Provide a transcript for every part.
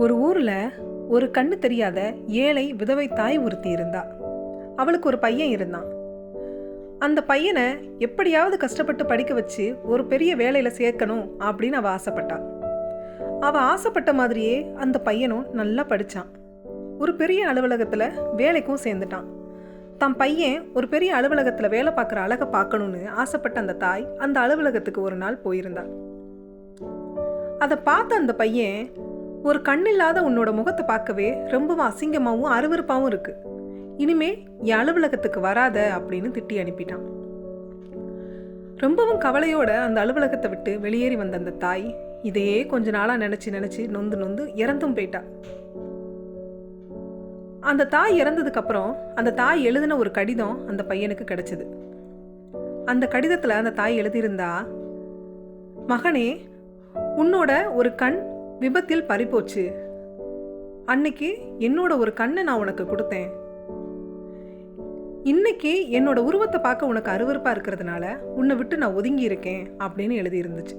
ஒரு ஊரில் ஒரு கண்ணு தெரியாத ஏழை விதவை தாய் ஒருத்தி இருந்தா. அவளுக்கு ஒரு பையன் இருந்தான். அந்த பையனை எப்படியாவது கஷ்டப்பட்டு படிக்க வச்சு ஒரு பெரிய வேலையில் சேர்க்கணும் அப்படின்னு அவள் ஆசைப்பட்டாள் அவள் ஆசைப்பட்ட மாதிரியே அந்த பையனும் நல்லா படித்தான் ஒரு பெரிய அலுவலகத்தில் வேலைக்கும் சேர்ந்துட்டான். தன் பையன் ஒரு பெரிய அலுவலகத்தில் வேலை பார்க்குற அழகை பார்க்கணும்னு ஆசைப்பட்ட அந்த தாய் அந்த அலுவலகத்துக்கு ஒரு நாள் போயிருந்தாள் அதை பார்த்த அந்த பையன் ஒரு கண்ணில்லாத உன்னோட முகத்தை பார்க்கவே ரொம்பவும் அசிங்கமாகவும் அருவருப்பாகவும் இருக்கு. இனிமே என் அலுவலகத்துக்கு வராத அப்படின்னு திட்டி அனுப்பிட்டான். ரொம்பவும் கவலையோட அந்த அலுவலகத்தை விட்டு வெளியேறி வந்த அந்த தாய் இதையே கொஞ்ச நாளாக நினச்சி நினச்சி நொந்து நொந்து இறந்தும் போயிட்டா. அந்த தாய் இறந்ததுக்கப்புறம் அந்த தாய் எழுதின ஒரு கடிதம் அந்த பையனுக்கு கிடைச்சது. அந்த கடிதத்தில் அந்த தாய் எழுதியிருந்தா மகனே உன்னோட ஒரு கண் விபத்தில் பறிப்போச்சு அன்னைக்கு என்னோட ஒரு கண்ணை நான் உனக்கு கொடுத்தேன். இன்னைக்கு என்னோட உருவத்தை பார்க்க உனக்கு அருவறுப்பாக இருக்கிறதுனால உன்னை விட்டு நான் ஒதுங்கி இருக்கேன் அப்படின்னு எழுதியிருந்துச்சு.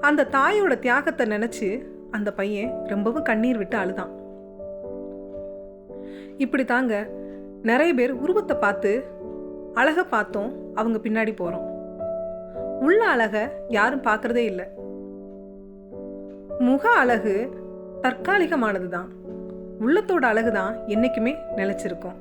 அந்த தாயோட தியாகத்தை நினச்சி அந்த பையன் ரொம்பவும் கண்ணீர் விட்டு அழுதான். இப்படி தாங்க நிறைய பேர் உருவத்தை பார்த்து அழகை பார்த்தோம் அவங்க பின்னாடி போகிறோம் உள்ள அழகை யாரும் பார்க்குறதே இல்லை. முக அழகு தற்காலிகமானது தான் உள்ளத்தோட அழகு தான் என்றைக்குமே நிலைச்சிருக்கும்.